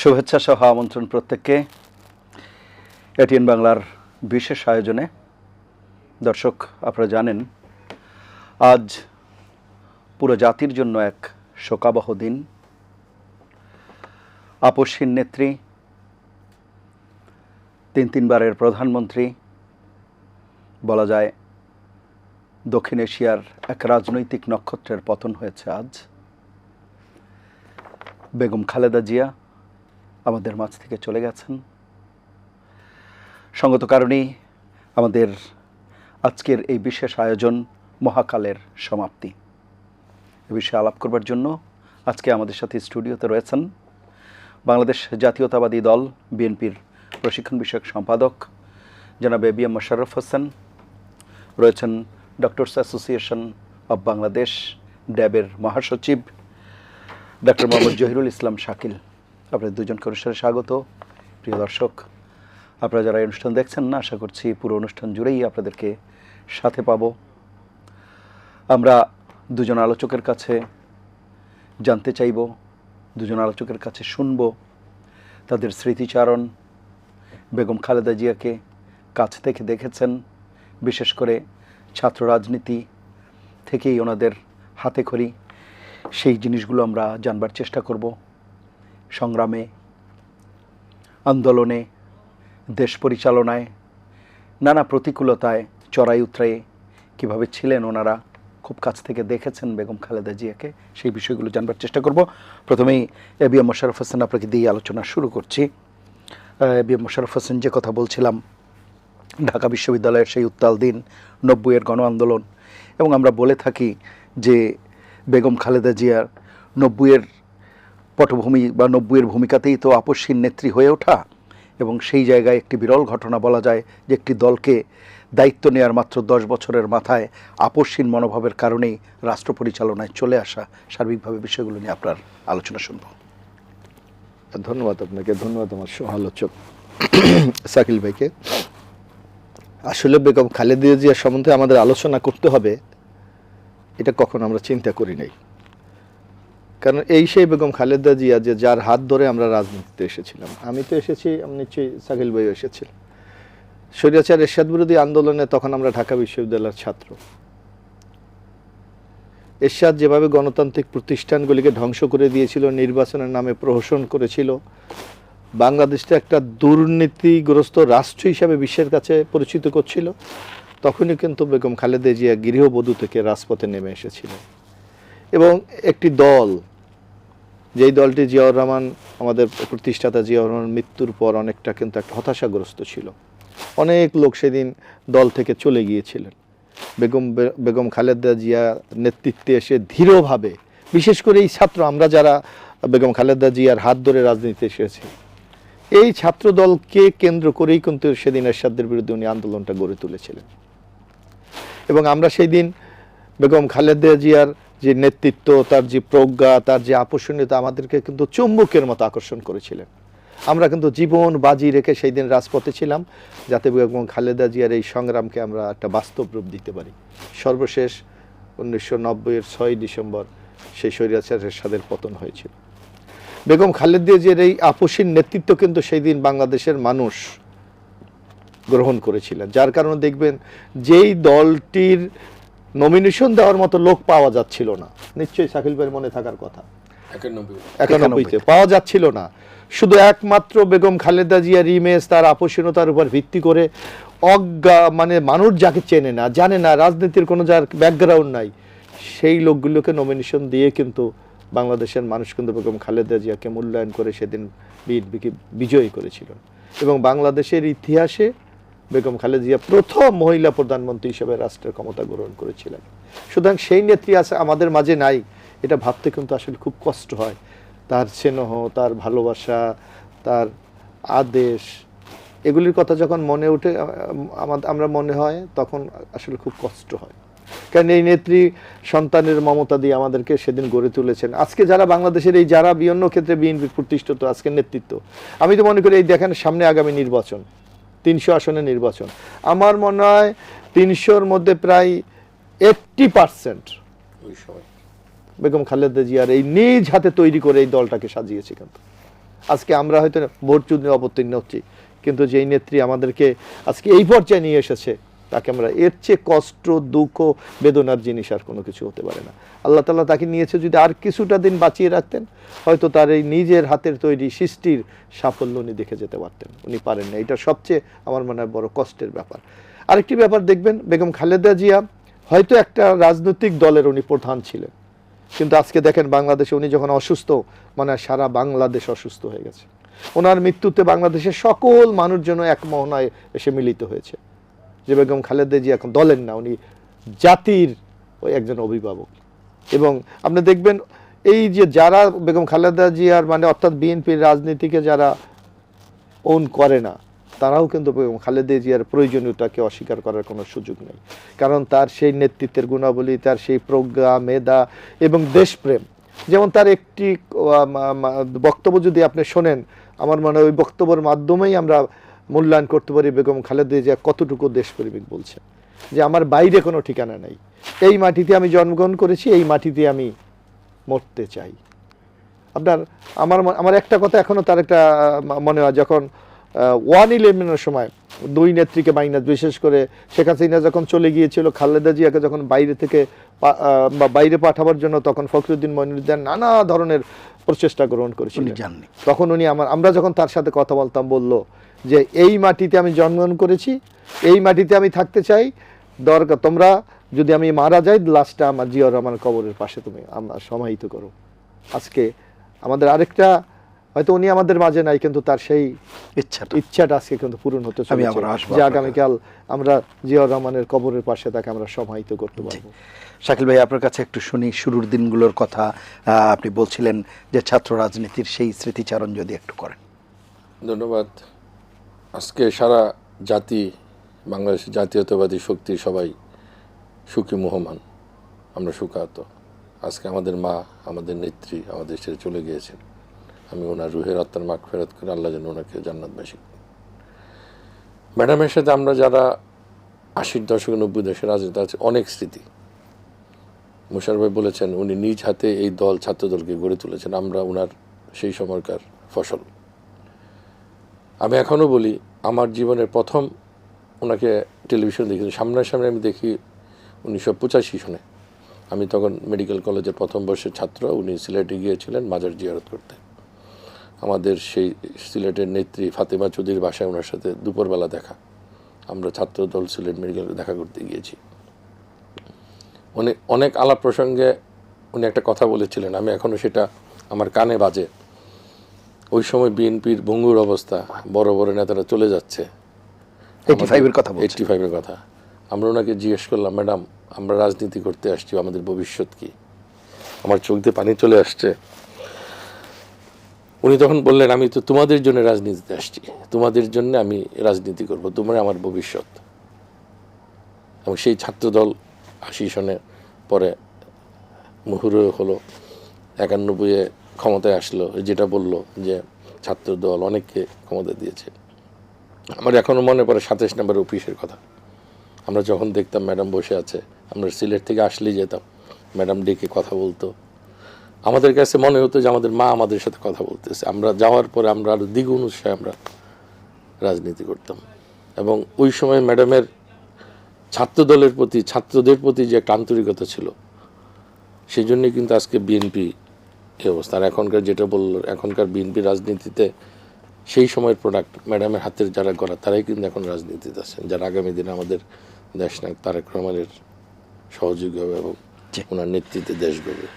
শুভেচ্ছা সহ আমন্ত্রণ প্রত্যেককে। এটিএন বাংলার বিশেষ আয়োজনে। দর্শক, আপনারা জানেন, আজ পুরো জাতির জন্য এক শোকাবহ দিন। আপসহীন নেত্রী, তিন তিনবারের প্রধানমন্ত্রী, বলা যায়, দক্ষিণ এশিয়ার এক রাজনৈতিক নক্ষত্রের পতন হয়েছে আজ। বেগম খালেদা জিয়া আমাদের মাঝ থেকে চলে গেছেন। সঙ্গত কারণেই আমাদের আজকের এই বিশেষ আয়োজন মহাকালের সমাপ্তি। এ বিষয়ে আলাপ করবার জন্য আজকে আমাদের সাথে স্টুডিওতে রয়েছেন বাংলাদেশ জাতীয়তাবাদী দল, বিএনপির প্রশিক্ষণ বিষয়ক সম্পাদক জনাব A B M Mosharraf Hossain, রয়েছেন ডক্টরস অ্যাসোসিয়েশন অব বাংলাদেশ, ড্যাবের মহাসচিব ডক্টর মোহাম্মদ জহিরুল ইসলাম শাকিল। আপনাদের দুজনকে অনুষ্ঠানে স্বাগত। প্রিয় দর্শক, আপনারা যারা অনুষ্ঠান দেখছেন না, আশা করছি পুরো অনুষ্ঠান জুড়েই আপনাদেরকে সাথে পাব। আমরা দুজন আলোচকের কাছে জানতে চাইব, দুজন আলোচকের কাছে শুনব তাদের স্মৃতিচারণ। বেগম খালেদা জিয়াকে কাছ থেকে দেখেছেন, বিশেষ করে ছাত্র রাজনীতি থেকেই ওনাদের হাতে খড়ি। সেই জিনিসগুলো আমরা জানবার চেষ্টা করব। সংগ্রামে, আন্দোলনে, দেশ পরিচালনায়, নানা প্রতিকূলতায় চড়াই উতরায়ে কীভাবে ছিলেন ওনারা, খুব কাছ থেকে দেখেছেন বেগম খালেদা জিয়াকে, সেই বিষয়গুলো জানবার চেষ্টা করব। প্রথমেই A B M Mosharaf Hossain আপনাকে দিয়ে আলোচনা শুরু করছি। A B M Mosharaf Hossain যে কথা বলছিলাম, ঢাকা বিশ্ববিদ্যালয়ের সেই উত্তাল দিন, নব্বইয়ের গণ আন্দোলন, এবং আমরা বলে থাকি যে বেগম খালেদা জিয়ার নব্বইয়ের পটভূমি বা নব্বইয়ের ভূমিকাতেই তো আপসহীন নেত্রী হয়ে ওঠা। এবং সেই জায়গায় একটি বিরল ঘটনা বলা যায় যে একটি দলকে দায়িত্ব নেওয়ার মাত্র দশ বছরের মাথায় আপসহীন মনোভাবের কারণেই রাষ্ট্র পরিচালনায় চলে আসা সার্বিকভাবে বিষয়গুলো নিয়ে আপনার আলোচনা শুনব। ধন্যবাদ আপনাকে, ধন্যবাদ আমার সহ আলোচক সাকিল ভাইকে। আসলে বেগম খালেদা জিয়া সম্বন্ধে আমাদের আলোচনা করতে হবে, এটা কখন আমরা চিন্তা করি নাই। কারণ এই সেই বেগম খালেদা জিয়া যে যার হাত ধরে আমরা রাজনীতিতে এসেছিলাম। আমি তো এসেছি, আমি নিশ্চয়ই সাকিল ভাইও এসেছিল স্বৈরাচার এরশাদ বিরোধী আন্দোলনে তখন আমরা ঢাকা বিশ্ববিদ্যালয়ের ছাত্র। এরশাদ যেভাবে গণতান্ত্রিক প্রতিষ্ঠানগুলিকে ধ্বংস করে দিয়েছিল, নির্বাচনের নামে প্রহসন করেছিল বাংলাদেশটা একটা দুর্নীতিগ্রস্ত রাষ্ট্র হিসাবে বিশ্বের কাছে পরিচিত করছিল, তখনই কিন্তু বেগম খালেদা জিয়া গৃহবধূ থেকে রাজপথে নেমে এসেছিল এবং একটি দল যেই দলটি জিয়াউর রহমান, আমাদের প্রতিষ্ঠাতা জিয়াউর রহমান মৃত্যুর পর অনেকটা কিন্তু একটা হতাশাগ্রস্ত ছিল। অনেক লোক সেদিন দল থেকে চলে গিয়েছিলেন। বেগম বেগম খালেদা জিয়া নেতৃত্বে এসে ধীরভাবে, বিশেষ করে এই ছাত্র, আমরা যারা বেগম খালেদা জিয়ার হাত ধরে রাজনীতিতে এসেছি, এই ছাত্র দলকে কেন্দ্র করেই কিন্তু সেদিন এরশাদের বিরুদ্ধে উনি আন্দোলনটা গড়ে তুলেছিলেন। এবং আমরা সেই দিন বেগম খালেদা জিয়ার যে নেতৃত্ব, তার যে প্রজ্ঞা, তার যে আকর্ষণীয়তা আমাদেরকে কিন্তু চুম্বকের মতো আকর্ষণ করেছিলেন। আমরা কিন্তু জীবন বাজি রেখে সেই দিন রাজপথে ছিলাম। যাতে বেগম খালেদা জিয়ার এই সংগ্রামকে আমরা একটা বাস্তব রূপ দিতে পারি। সর্বশেষ উনিশশো নব্বইয়ের ছয় ডিসেম্বর সেই স্বৈরাচারের সাদের পতন হয়েছিল। বেগম খালেদা জিয়ার এই আপসীন নেতৃত্ব কিন্তু সেই দিন বাংলাদেশের মানুষ গ্রহণ করেছিলেন। যার কারণে দেখবেন যেই দলটির নমিনেশন দেওয়ার মতো লোক পাওয়া যাচ্ছিল না। নিশ্চয়ই শাকিল ভাইয়ের মনে থাকার কথা। একানব্বইতে পাওয়া যাচ্ছিল না। শুধু একমাত্র বেগম খালেদা জিয়ার ইমেজ তার আপসীনতার উপর ভিত্তি করে অজ্ঞা মানে মানুষ যাকে চেনে না জানে না রাজনীতির কোনো যার ব্যাকগ্রাউন্ড নাই সেই লোকগুলোকে নমিনেশন দিয়ে কিন্তু বাংলাদেশের মানুষ কিন্তু বেগম খালেদা জিয়াকে মূল্যায়ন করে সেদিন বিএনপিকে বিজয়ী করেছিল। এবং বাংলাদেশের ইতিহাসে বেগম খালেদা জিয়া প্রথম মহিলা প্রধানমন্ত্রী হিসেবে রাষ্ট্রের ক্ষমতা গ্রহণ করেছিলেন। সুতরাং সেই নেত্রী আছে, আমাদের মাঝে নাই। এটা ভাবতে কিন্তু আসলে খুব কষ্ট হয়। তার স্নেহ, তার ভালোবাসা, তার আদেশ, এগুলির কথা যখন মনে আমাদের আমরা মনে হয়, তখন আসলে খুব কষ্ট হয়। কারণ এই নেত্রী সন্তানের মমতা দিয়ে আমাদেরকে সেদিন গড়ে তুলেছেন। আজকে যারা বাংলাদেশের এই যারা বিভিন্ন ক্ষেত্রে বিএনপি প্রতিষ্ঠিত আজকের নেতৃত্ব। আমি তো মনে করি, এই দেখেন সামনে আগামী নির্বাচন। তিনশো আসনের নির্বাচন। আমার মনে হয় তিনশোর মধ্যে প্রায় এইট্টি পার্সেন্ট বেগম খালেদা জিয়ার এই নিজ হাতে তৈরি করে এই দলটাকে সাজিয়েছে কিন্তু। আজকে আমরা হয়তো ভোট চুদ অবতীর্ণ হচ্ছি কিন্তু যেই নেত্রী আমাদেরকে আজকে এই পর্যায়ে নিয়ে এসেছে তাকে আমরা এর চেয়ে কষ্ট, দুঃখ, বেদনার জিনিস আর কোনো কিছু হতে পারে না। আল্লাহ তালা তাকে নিয়েছে যদি আর কিছুটা দিন বাঁচিয়ে রাখতেন, হয়তো তার এই নিজের হাতের তৈরি সৃষ্টির সাফল্য উনি দেখে যেতে পারতেন। উনি পারেন না। এটা সবচেয়ে আমার মনে হয় বড় কষ্টের ব্যাপার। আরেকটি ব্যাপার দেখবেন, বেগম খালেদা জিয়া হয়তো একটা রাজনৈতিক দলের উনি প্রধান ছিলেন। কিন্তু আজকে দেখেন বাংলাদেশে উনি যখন অসুস্থ মানে সারা বাংলাদেশ অসুস্থ হয়ে গেছে। ওনার মৃত্যুতে বাংলাদেশের সকল মানুষ যেন এক মোহনায় এসে মিলিত হয়েছে। যে বেগম খালেদা জি এখন দলের না, উনি জাতির ওই একজন অভিভাবক। এবং আপনি দেখবেন এই যে যারা বেগম খালেদা জিয়ার মানে অর্থাৎ বিএনপির রাজনীতিকে যারা ওন করে না, তারাও কিন্তু বেগম খালেদা জিয়ার প্রয়োজনীয়তাকে অস্বীকার করার কোনো সুযোগ নেই। কারণ তার সেই নেতৃত্বের গুণাবলী, তার সেই প্রজ্ঞা, মেধা এবং দেশপ্রেম। যেমন তার একটি বক্তব্য যদি আপনি শোনেন, আমার মনে হয় ওই বক্তব্যের মাধ্যমেই আমরা মূল্যায়ন করতে পারি বেগম খালেদা জিয়া কতটুকু দেশপ্রেমিক বলছে যে আমার বাইরে কোনো ঠিকানা নাই। এই মাটিতে আমি জন্মগ্রহণ করেছি, এই মাটিতে আমি মরতে চাই। আপনার, আমার আমার একটা কথা এখনও তার একটা মনে হয়, যখন ওয়ান ইলেভেনের সময় দুই নেত্রীকে বাইনা বিশেষ করে শেখ হাসিনা যখন চলে গিয়েছিল খালেদা জিয়াকে যখন বাইরে থেকে বা বাইরে পাঠাবার জন্য তখন ফখরুদ্দিন মইনুদ্দিন নানা ধরনের প্রচেষ্টা গ্রহণ করেছিলেন। তখন উনি আমার আমরা যখন তার সাথে কথা বলতাম বলল যে এই মাটিতে আমি জন্মগ্রহণ করেছি এই মাটিতে আমি থাকতে চাই দরকার তোমরা যদি আমি মারা যাই লাশটা আমার জিয়র রহমান কবরের পাশে তুমি আমরা সমাহিত করো। আজকে আমাদের আরেকটা হয়তো উনি আমাদের মাঝে নাই কিন্তু তার সেই ইচ্ছাটা। ইচ্ছাটা আজকে কিন্তু পূরণ হতে চলেছে। যে আগামীকাল আমরা জিয়র রহমানের কবরের পাশে তাকে আমরা সমাহিত করতে পারব। শাকিল ভাই আপনার কাছে একটু শুনি শুরুর দিনগুলোর কথা আপনি বলছিলেন যে ছাত্র রাজনীতির সেই স্মৃতিচারণ যদি একটু করেন। ধন্যবাদ। আজকে সারা জাতি বাংলাদেশ জাতীয়তাবাদী শক্তি সবাই সুখী মোহমান। আমরা সুখাহত আজকে আমাদের মা আমাদের নেত্রী আমাদের ছেড়ে চলে গিয়েছেন। আমি ওনার রুহের আত্মার মাগ ফেরত করে আল্লাহ যেন ওনাকে জান্নাতবাসী। ম্যাডামের সাথে আমরা যারা আশির দশক নব্বই দশকের রাজনীতি আছে, অনেক স্মৃতি। মুশার ভাই বলেছেন, উনি নিজ হাতে এই দল ছাত্র দলকে গড়ে তুলেছেন, আমরা ওনার সেই সময়কার ফসল। আমি এখনও বলি, আমার জীবনের প্রথম ওনাকে টেলিভিশন দেখেছি, সামনাসামনি আমি দেখি উনিশশো পঁচাশি সনে। আমি তখন মেডিকেল কলেজের প্রথম বর্ষের ছাত্র, উনি সিলেটে গিয়েছিলেন, মাজার জিয়ারত করতে। আমাদের সেই সিলেটের নেত্রী ফাতেমা চৌধুরীর বাসায় ওনার সাথে দুপুরবেলা দেখা। আমরা ছাত্র দল সিলেট মেডিকেল দেখা করতে গিয়েছি। উনি অনেক আলাপ প্রসঙ্গে উনি একটা কথা বলেছিলেন আমি এখনও সেটা আমার কানে বাজে। ওই সময় বিএনপির ভঙ্গুর অবস্থা বড় বড় নেতারা চলে যাচ্ছে। এইটি ফাইভের কথা ফাইভের কথা। আমরা ওনাকে জিজ্ঞেস করলাম ম্যাডাম আমরা রাজনীতি করতে আসছি আমাদের ভবিষ্যৎ কি? আমার চোখ দিয়ে পানি চলে আসছে। উনি তখন বললেন, আমি তো তোমাদের জন্য রাজনীতিতে আসছি। তোমাদের জন্য আমি রাজনীতি করব। তোমরা আমার ভবিষ্যৎ। এবং সেই ছাত্রদল আশি সনে পরে মুহুর হলো একানব্বইয়ে ক্ষমতায় আসলো, যেটা বলল যে ছাত্রদল অনেককে ক্ষমতা দিয়েছে। আমার এখনও মনে পড়ে সাতাশ নম্বর অফিসের কথা। আমরা যখন দেখতাম ম্যাডাম বসে আছে, আমরা সিলেট থেকে আসলেই যেতাম। ম্যাডাম ডেকে কথা বলতো। আমাদের কাছে মনে হতো যে আমাদের মা আমাদের সাথে কথা বলতেছে। আমরা যাওয়ার পরে আমরা আরও দ্বিগুণ উৎসাহে আমরা রাজনীতি করতাম। এবং ওই সময় ম্যাডামের ছাত্র দলের প্রতি ছাত্রদের প্রতি যে একটা আন্তরিকতা ছিল সেই জন্যই কিন্তু আজকে বিএনপি এই অবস্থা। আর এখনকার যেটা বলল এখনকার বিএনপি রাজনীতিতে সেই সময়ের প্রোডাক্ট ম্যাডামের হাতের যারা করা তারাই কিন্তু এখন রাজনীতিতে আছেন। যারা আগামী দিনে আমাদের দেশ নায়ক তারেক রহমানের সহযোগী হবে এবং ওনার নেতৃত্বে দেশ গড়বে।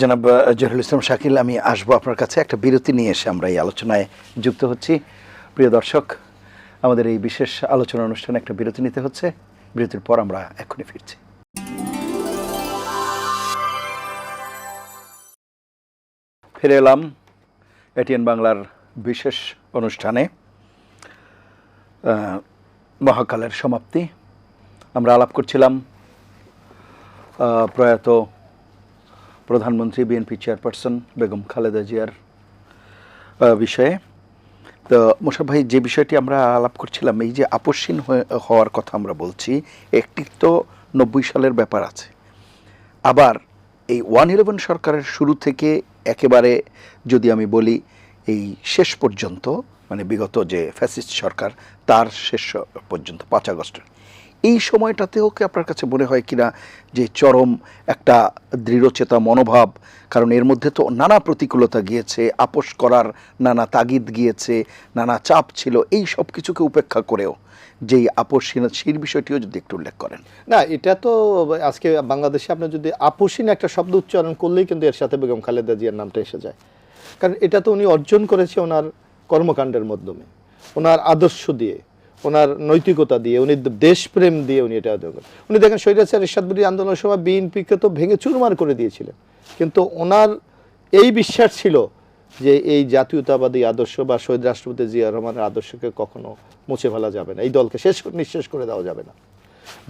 জনাব জহিরুল ইসলাম শাকিল, আমি আসব আপনার কাছে। একটা বিরতি নিয়ে এসে আমরা এই আলোচনায় যুক্ত হচ্ছি। প্রিয় দর্শক, আমাদের এই বিশেষ আলোচনা অনুষ্ঠানে একটা বিরতি নিতে হচ্ছে। বিরতির পর আমরা এক্ষুনি ফিরছি। ফিরে এলাম এটিএন বাংলার বিশেষ অনুষ্ঠানে। মহাকালের সমাপ্তি। আমরা আলাপ করছিলাম প্রয়াত প্রধানমন্ত্রী, বিএনপি চেয়ারপারসন বেগম খালেদা জিয়ার বিষয়ে। তো মোশারফ ভাই, যে বিষয়টি আমরা আলাপ করছিলাম, এই যে আপসীন হওয়ার কথা আমরা বলছি, একটি তো নব্বই সালের ব্যাপার আছে। আবার এই ওয়ান ইলেভেন সরকারের শুরু থেকে একেবারে যদি আমি বলি, এই শেষ পর্যন্ত মানে বিগত যে ফ্যাসিস্ট সরকার, তার শেষ পর্যন্ত, পাঁচ আগস্টের এই সময়টাতেও কি আপনার কাছে মনে হয় কিনা যে চরম একটা দৃঢ়চেতা মনোভাব? কারণ এর মধ্যে তো নানা প্রতিকূলতা গিয়েছে, আপোষ করার নানা তাগিদ গিয়েছে, নানা চাপ ছিল, এই সব কিছুকে উপেক্ষা করেও। যেই আপোষহীন বিষয়টিও যদি একটু উল্লেখ করেন। না, এটা তো আজকে বাংলাদেশে আপনি যদি আপোষহীন একটা শব্দ উচ্চারণ করলেই কিন্তু এর সাথে বেগম খালেদা জিয়ার নামটা এসে যায়। কারণ এটা তো উনি অর্জন করেছে ওনার কর্মকাণ্ডের মাধ্যমে, ওনার আদর্শ দিয়ে। ওনার নৈতিকতা দিয়ে, উনি দেশপ্রেম দিয়ে উনি এটা আদায় করেন। উনি দেখেন স্বৈরাচার এরশাদ আন্দোলন সভা বিএনপিকে তো ভেঙে চুরমার করে দিয়েছিলেন কিন্তু ওনার এই বিশ্বাস ছিল যে এই জাতীয়তাবাদী আদর্শ বা শহীদ রাষ্ট্রপতি জিয়া রহমানের আদর্শকে কখনো মুছে ফেলা যাবে না, এই দলকে শেষ নিঃশেষ করে দেওয়া যাবে না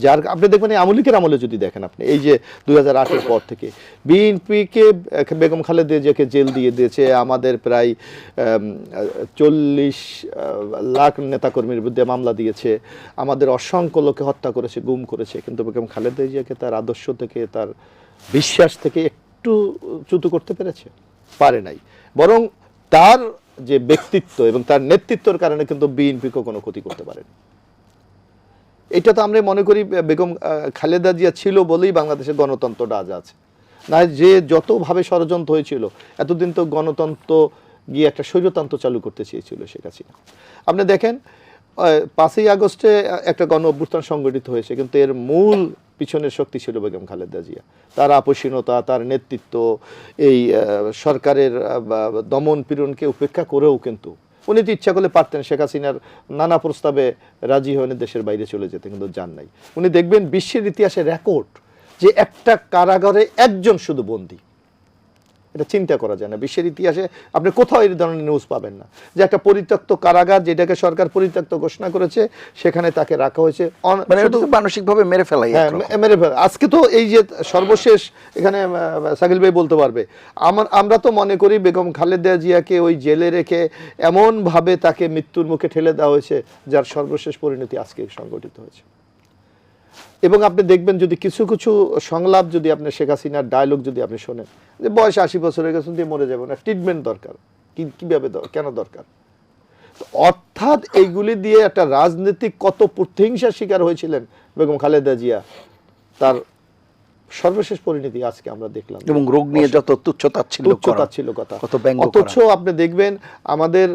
যার আপনি দেখবেন এই আমলিকের আমলে যদি দেখেন আপনি, এই যে দুই হাজার পর থেকে, বিএনপিকে বেগম খালেদা জিয়াকে জেল দিয়ে দিয়েছে, আমাদের প্রায় চল্লিশ লাখ নেতাকর্মীর বিরুদ্ধে মামলা দিয়েছে, আমাদের অসংখ্য লোকে হত্যা করেছে, গুম করেছে, কিন্তু বেগম খালেদা জিয়াকে তার আদর্শ থেকে, তার বিশ্বাস থেকে একটু চ্যুত করতে পেরেছে? পারে নাই। বরং তার যে ব্যক্তিত্ব এবং তার নেতৃত্বের কারণে কিন্তু বিএনপিকে কোনো ক্ষতি করতে পারেনি। এটা তো আমরা মনে করি বেগম খালেদা জিয়া ছিল বলেই বাংলাদেশের গণতন্ত্রটা আজ আছে। না, যে যতভাবে ষড়যন্ত্র হয়েছিল, এতদিন তো গণতন্ত্র গিয়ে একটা স্বৈরতন্ত্র চালু করতে চেয়েছিল শেখ হাসিনা। আপনি দেখেন পাঁচই আগস্টে একটা গণ অভ্যুত্থান সংগঠিত হয়েছে, কিন্তু এর মূল পিছনের শক্তি ছিল বেগম খালেদা জিয়া। তার আপসীনতা তার নেতৃত্ব, এই সরকারের দমন পীড়নকে উপেক্ষা করেও কিন্তু উনি তো ইচ্ছা করলে পারতেন, শেখ হাসিনার নানা প্রস্তাবে রাজি হয়ে দেশের বাইরে চলে যেতে, কিন্তু যান নাই। উনি দেখবেন বিশ্বের ইতিহাসে রেকর্ড যে একটা কারাগারে একজন শুধু বন্দী। এটা চিন্তা করা যায় না। বিশ্বের ইতিহাসে আপনি কোথাও এই ধরনের নিউজ পাবেন না। যে একটা পরিত্যক্ত কারাগার যেটাকে সরকার পরিত্যক্ত ঘোষণা করেছে সেখানে তাকে রাখা হয়েছে। মানে মানসিকভাবে মেরে ফেলাই হ্যাঁ মেরে ফেলা। আজকে তো এই যে সর্বশেষ এখানে সাকিল ভাই বলতে পারবে। আমার আমরা তো মনে করি বেগম খালেদা জিয়াকে ওই জেলে রেখে এমনভাবে তাকে মৃত্যুর মুখে ঠেলে দেওয়া হয়েছে যার সর্বশেষ পরিণতি আজকে সংগঠিত হয়েছে। এবং আপনি দেখবেন যদি কিছু কিছু সংলাপ যদি আপনি শেখ হাসিনার ডায়লগ যদি আপনি শোনেন, যে বয়স আশি বছর হয়ে গেছেন দিয়ে মরে যাবেন না ট্রিটমেন্ট দরকার। কীভাবে কেন দরকার? অর্থাৎ এইগুলি দিয়ে একটা রাজনৈতিক কত প্রতিহিংসার শিকার হয়েছিলেন বেগম খালেদা জিয়া, তার সর্বশেষ পরিণতি আজকে আমরা দেখলাম। এবং রোগ নিয়ে যত করা ছিল কথা। কত ব্যঙ্গ অথচ। আপনি দেখবেন আমাদের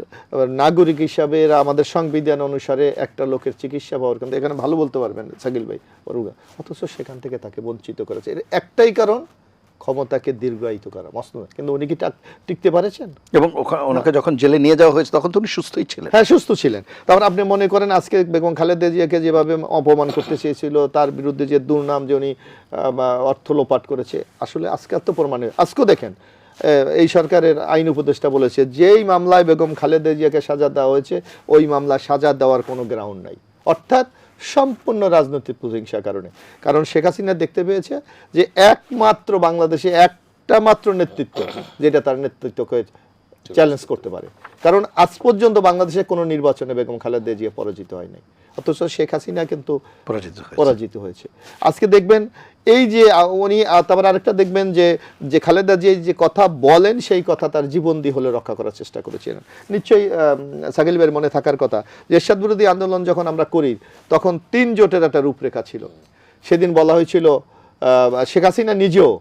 নাগরিক হিসাবে আমাদের সংবিধান অনুসারে একটা লোকের চিকিৎসা পাওয়ার কিন্তু এখানে ভালো বলতে পারবেন সাকিল ভাই অরুগা অথচ সেখান থেকে তাকে বঞ্চিত করেছে। এর একটাই কারণ ক্ষমতাকে দীর্ঘায়িত করা। মস্ত না। কিন্তু উনি কি টিকতে পারেছেন? এবং ওনাকে যখন জেলে নিয়ে যাওয়া হয়েছে তখন তো উনি সুস্থই ছিলেন। হ্যাঁ সুস্থ ছিলেন। তারপর আপনি মনে করেন আজকে বেগম খালেদা জিয়াকে যেভাবে অপমান করতে চেয়েছিল তার বিরুদ্ধে যে দুর্নাম যে উনি অর্থ লোপাট করেছে আসলে আজকে তো প্রমাণে আজকেও দেখেন এই সরকারের আইন উপদেষ্টা বলেছে যেই মামলায় বেগম খালেদা জিয়াকে সাজা দেওয়া হয়েছে ওই মামলা সাজা দেওয়ার কোনো গ্রাউন্ড নাই। অর্থাৎ সম্পূর্ণ রাজনৈতিক প্রতিহিংসার কারণে। কারণ শেখ হাসিনা দেখতে পেয়েছে যে একমাত্র বাংলাদেশে একটা মাত্র নেতৃত্ব যেটা তার নেতৃত্বকে চ্যালেঞ্জ করতে পারে। কারণ আজ পর্যন্ত বাংলাদেশে কোনো নির্বাচনে বেগম খালেদা জিয়া পরাজিত হয়নি অথচ শেখ হাসিনা কিন্তু পরাজিত হয়েছে। পরাজিত হয়েছে। আজকে দেখবেন এই যে উনি তারপর আরেকটা দেখবেন যে যে খালেদা জিয়া যে কথা বলেন সেই কথা তার জীবন দিয়ে হলে রক্ষা করার চেষ্টা করেছিলেন। নিশ্চয়ই সাকিল ভাইয়ের মনে থাকার কথা যে এরশাদ বিরোধী আন্দোলন যখন আমরা করি তখন তিন জোটের একটা রূপরেখা ছিল। সেদিন বলা হয়েছিল শেখ হাসিনা নিজেও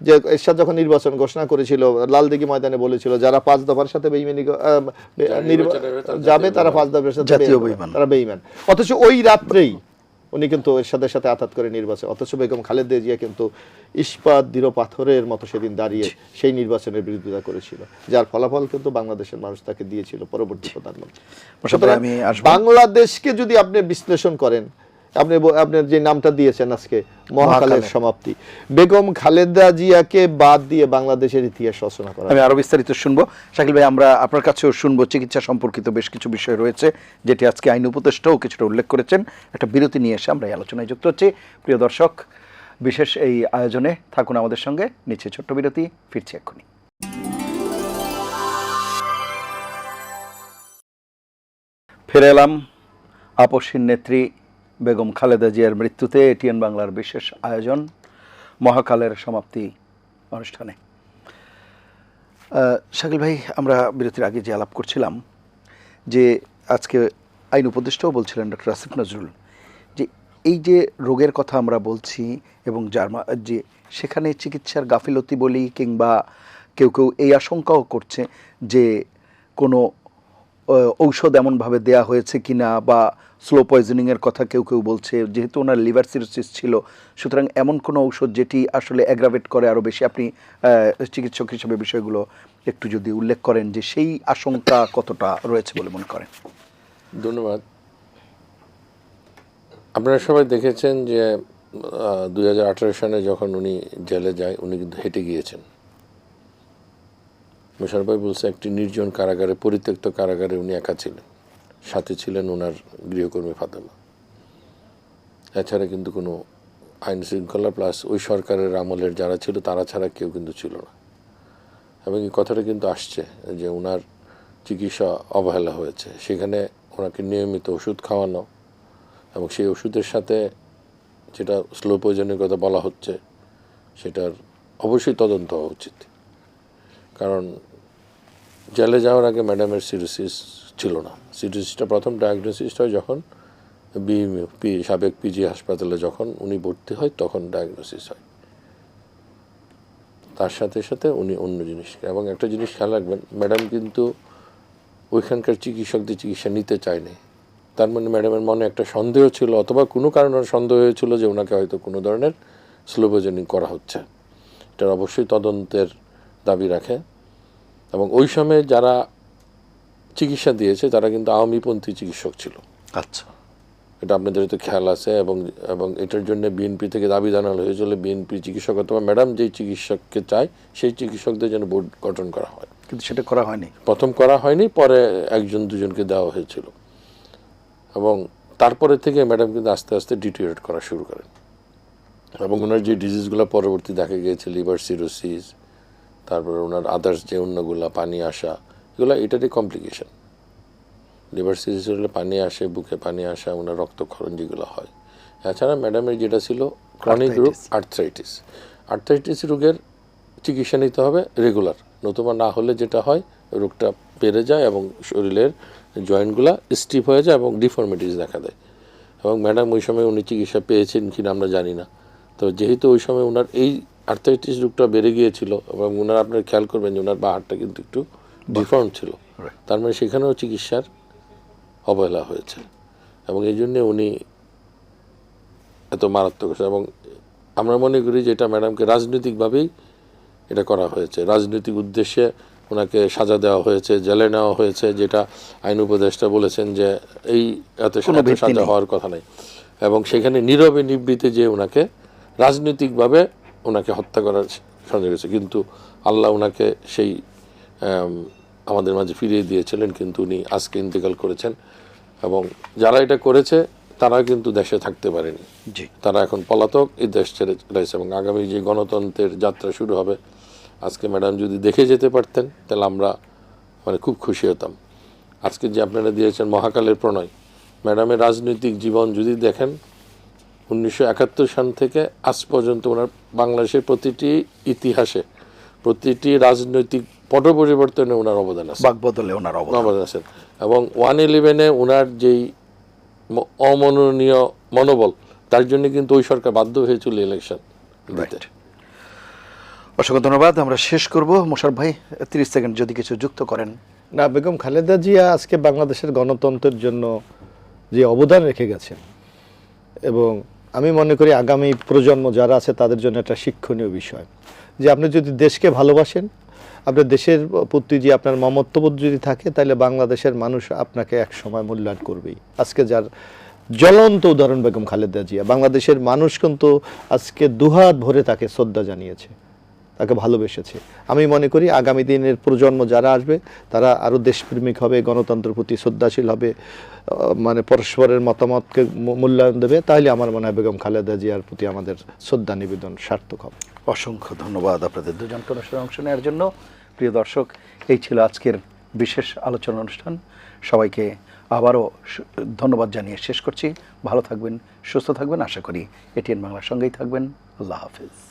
যে এরশাদ যখন নির্বাচন ঘোষণা করেছিল লালদিঘি ময়দানে বলেছিল যারা পাঁচ দফার সাথে বেইমানি যাবে তারা। পাঁচ দফার সাথে। তারা বেইমান অথচ ওই রাত্রেই উনি কিন্তু এরশাদের সাথে আঘাত করে নির্বাচন অথচ বেগম খালেদা জিয়া কিন্তু ইস্পাত দৃঢ় পাথরের মতো সেদিন দাঁড়িয়ে সেই নির্বাচনের বিরোধিতা করেছিল যার ফলাফল কিন্তু বাংলাদেশের মানুষ তাকে দিয়েছিল পরবর্তী প্রধানমন্ত্রী। বাংলাদেশকে যদি আপনি বিশ্লেষণ করেন আপনি আপনার যে নামটা দিয়েছেন আজকে মহাকালের। সমাপ্তি। বেগম খালেদা জিয়াকে বাদ দিয়ে বাংলাদেশের ইতিহাস রচনা করা আমি আরও বিস্তারিত শুনব। শাকিল ভাই আমরা আপনার কাছেও শুনব। চিকিৎসা সম্পর্কিত বেশ কিছু বিষয় রয়েছে যেটি আজকে আইন উপদেষ্টাও কিছুটা উল্লেখ করেছেন। একটা বিরতি নিয়ে এসে আমরা এই আলোচনায় যুক্ত হচ্ছি। প্রিয় দর্শক বিশেষ এই আয়োজনে থাকুন আমাদের সঙ্গে। নিচে ছোট্ট বিরতি ফিরছি এক্ষুনি। ফিরে এলাম। আপসীন নেত্রী বেগম খালেদা জিয়ার মৃত্যুতে এটিএন বাংলার বিশেষ আয়োজন মহাকালের সমাপ্তি অনুষ্ঠানে। শাকিল ভাই, আমরা বিরতির আগে যে আলাপ করছিলাম, যে আজকে আইন উপদেষ্টাও বলছিলেন ডক্টর আসিফ নজরুল, যে এই যে রোগের কথা আমরা বলছি এবং যার যে সেখানে চিকিৎসার গাফিলতি বলি কিংবা কেউ কেউ এই আশঙ্কাও করছে যে কোনো ঔষধ এমনভাবে দেয়া হয়েছে কিনা বা স্লো পয়জনিংয়ের কথা কেউ কেউ বলছে, যেহেতু ওনার লিভার সিরোসিস ছিল, সুতরাং এমন কোনো ঔষধ যেটি আসলে অ্যাগ্রাভেট করে আরও বেশি, আপনি চিকিৎসক হিসেবে বিষয়গুলো একটু যদি উল্লেখ করেন যে সেই আশঙ্কা কতটা রয়েছে বলে মনে করেন। ধন্যবাদ। আপনারা সবাই দেখেছেন যে দুই হাজার আঠারো সালে যখন উনি জেলে যায়, উনি কিন্তু হেঁটে গিয়েছেন। মোশারফ ভাই বলছে, একটি নির্জন কারাগারে, পরিত্যক্ত কারাগারে উনি একা ছিলেন। সাথে ছিলেন ওনার গৃহকর্মী ফাতেমা। এছাড়া কিন্তু কোনো আইন শৃঙ্খলা প্লাস ওই সরকারের আমলের যারা ছিল, তারা ছাড়া কেউ কিন্তু ছিল না। এবং এই কথাটা কিন্তু আসছে যে ওনার চিকিৎসা অবহেলা হয়েছে। সেখানে ওনাকে নিয়মিত ওষুধ খাওয়ানো এবং সেই ওষুধের সাথে যেটা স্লো পয়জনের কথা বলা হচ্ছে, সেটার অবশ্যই তদন্ত হওয়া উচিত। কারণ জেলে যাওয়ার আগে ম্যাডামের সিরোসিস ছিল না। সিরোসিসটা প্রথম ডায়াগনোসিস হয় যখন বিএমইউ পি, সাবেক পিজি হাসপাতালে যখন উনি ভর্তি হয় তখন ডায়াগনোসিস হয়। তার সাথে সাথে উনি অন্য জিনিস এবং একটা জিনিস খেয়াল রাখবেন, ম্যাডাম কিন্তু ওইখানকার চিকিৎসকদের চিকিৎসা নিতে চায়নি। তার মানে ম্যাডামের মনে একটা সন্দেহ ছিল অথবা কোনো কারণে সন্দেহ হয়েছিল যে ওনাকে হয়তো কোনো ধরনের স্লোপোজেনিং করা হচ্ছে। এটার অবশ্যই তদন্তের দাবি রাখে। এবং ওই সময় যারা চিকিৎসা দিয়েছে তারা কিন্তু আওয়ামীপন্থী চিকিৎসক ছিল। আচ্ছা। এটা আপনাদের তো খেয়াল আছে এবং এবং এটার জন্য বিএনপি থেকে দাবি জানানো হয়েছিল বিএনপি চিকিৎসক অথবা ম্যাডাম যেই চিকিৎসককে চায় সেই চিকিৎসকদের যেন বোর্ড গঠন করা হয়। কিন্তু সেটা করা হয়নি। প্রথম করা হয়নি পরে একজন দুজনকে দেওয়া হয়েছিল। এবং তারপরে থেকে ম্যাডাম কিন্তু আস্তে আস্তে ডিটিওরেট করা শুরু করেন। এবং ওনার যে ডিজিজগুলো পরবর্তী দেখা গিয়েছে লিভার সিরোসিস তারপরে ওনার আদার্স যে অন্যগুলো পানি আসা এগুলো এটারই কমপ্লিকেশান লিভার সিরোসিস হলে পানি আসে বুকে পানি আসা ওনার রক্তক্ষরণ যেগুলো হয়। এছাড়া ম্যাডামের যেটা ছিল ক্রনিক রোগ. আর্থ্রাইটিস আর্থ্রাইটিস রোগের চিকিৎসা নিতে হবে রেগুলার নতুবা না হলে যেটা হয় রোগটা বেড়ে যায় এবং শরীরের জয়েন্টগুলো স্টিফ হয়ে যায় এবং ডিফর্মিটিস দেখা দেয়। এবং ম্যাডাম ওই সময় উনি চিকিৎসা পেয়েছেন কিনা আমরা জানি না। তো যেহেতু ওই সময় ওনার এই আর্থাইটিস রোগটা বেড়ে গিয়েছিল এবং ওনার আপনার খেয়াল করবেন যে ওনার বাহারটা কিন্তু একটু ডিফর্ম ছিল। তার মানে সেখানেও চিকিৎসার অবহেলা হয়েছে এবং এই জন্যে উনি এত মারাত্মক এবং আমরা মনে করি যে এটা ম্যাডামকে রাজনৈতিকভাবেই এটা করা হয়েছে। রাজনৈতিক উদ্দেশ্যে ওনাকে সাজা দেওয়া হয়েছে জেলে নেওয়া হয়েছে যেটা আইন উপদেষ্টা বলেছেন যে এই এত সাজা হওয়ার কথা নেই। এবং সেখানে নীরবে নিবৃতে যে ওনাকে রাজনৈতিকভাবে ওনাকে হত্যা করার সঙ্গে গেছে কিন্তু আল্লাহ ওনাকে সেই আমাদের মাঝে ফিরিয়ে দিয়েছিলেন কিন্তু উনি আজকে ইন্তেকাল করেছেন এবং যারা এটা করেছে তারা কিন্তু দেশে থাকতে পারেনি। জি। তারা এখন পলাতক এই দেশ ছেড়ে রয়েছে এবং আগামী যে গণতন্ত্রের যাত্রা শুরু হবে আজকে ম্যাডাম যদি দেখে যেতে পারতেন তাহলে আমরা মানে খুব খুশি হতাম। আজকে যে আপনারা দিয়েছেন মহাকালের প্রণয় ম্যাডামের রাজনৈতিক জীবন যদি দেখেন উনিশশো একাত্তর সাল থেকে আজ পর্যন্ত ওনার বাংলাদেশের প্রতিটি ইতিহাসে প্রতিটি রাজনৈতিক পট পরিবর্তনে ওনার অবদান আছে। বাক বদলে ওনার অবদান। অবদান আছেন এবং ওয়ান ইলেভেনে ওনার যেই অমননীয় মনোবল তার জন্য কিন্তু ওই সরকার বাধ্য হয়েছিল ইলেকশন দিতে। অসংখ্য ধন্যবাদ। আমরা শেষ করব। মোশারফ ভাই তিরিশ সেকেন্ড যদি কিছু যুক্ত করেন। না বেগম খালেদা জিয়া আজকে বাংলাদেশের গণতন্ত্রের জন্য যে অবদান রেখে গেছেন এবং আমি মনে করি আগামী প্রজন্ম যারা আছে, তাদের জন্য একটা শিক্ষণীয় বিষয়। যে আপনি যদি দেশকে ভালোবাসেন, আপনার দেশের প্রতি যে আপনার মমত্ববোধ যদি থাকে, তাহলে বাংলাদেশের মানুষ আপনাকে এক সময় মূল্যায়ন করবেই। আজকে যার জ্বলন্ত উদাহরণ বেগম খালেদা জিয়া, বাংলাদেশের মানুষ কিন্তু আজকে দুহাত ভরে তাকে শ্রদ্ধা জানিয়েছে। তাকে ভালোবেসেছে। আমি মনে করি আগামী দিনের প্রজন্ম যারা আসবে, তারা আরও দেশপ্রেমিক হবে, গণতন্ত্রের প্রতি শ্রদ্ধাশীল হবে মানে পরস্পরের মতামতকে মূল্যায়ন দেবে তাহলে আমার মনে হয় বেগম খালেদা জিয়ার প্রতি আমাদের শ্রদ্ধা নিবেদন সার্থক হবে। অসংখ্য ধন্যবাদ আপনাদের দুজনকে অনুষ্ঠানে অংশ নেওয়ার জন্য। প্রিয় দর্শক, এই ছিল আজকের বিশেষ আলোচনা অনুষ্ঠান। সবাইকে আবারও ধন্যবাদ জানিয়ে শেষ করছি। ভালো থাকবেন, সুস্থ থাকবেন। আশা করি এটিএন বাংলার সঙ্গেই থাকবেন। আল্লাহ হাফিজ।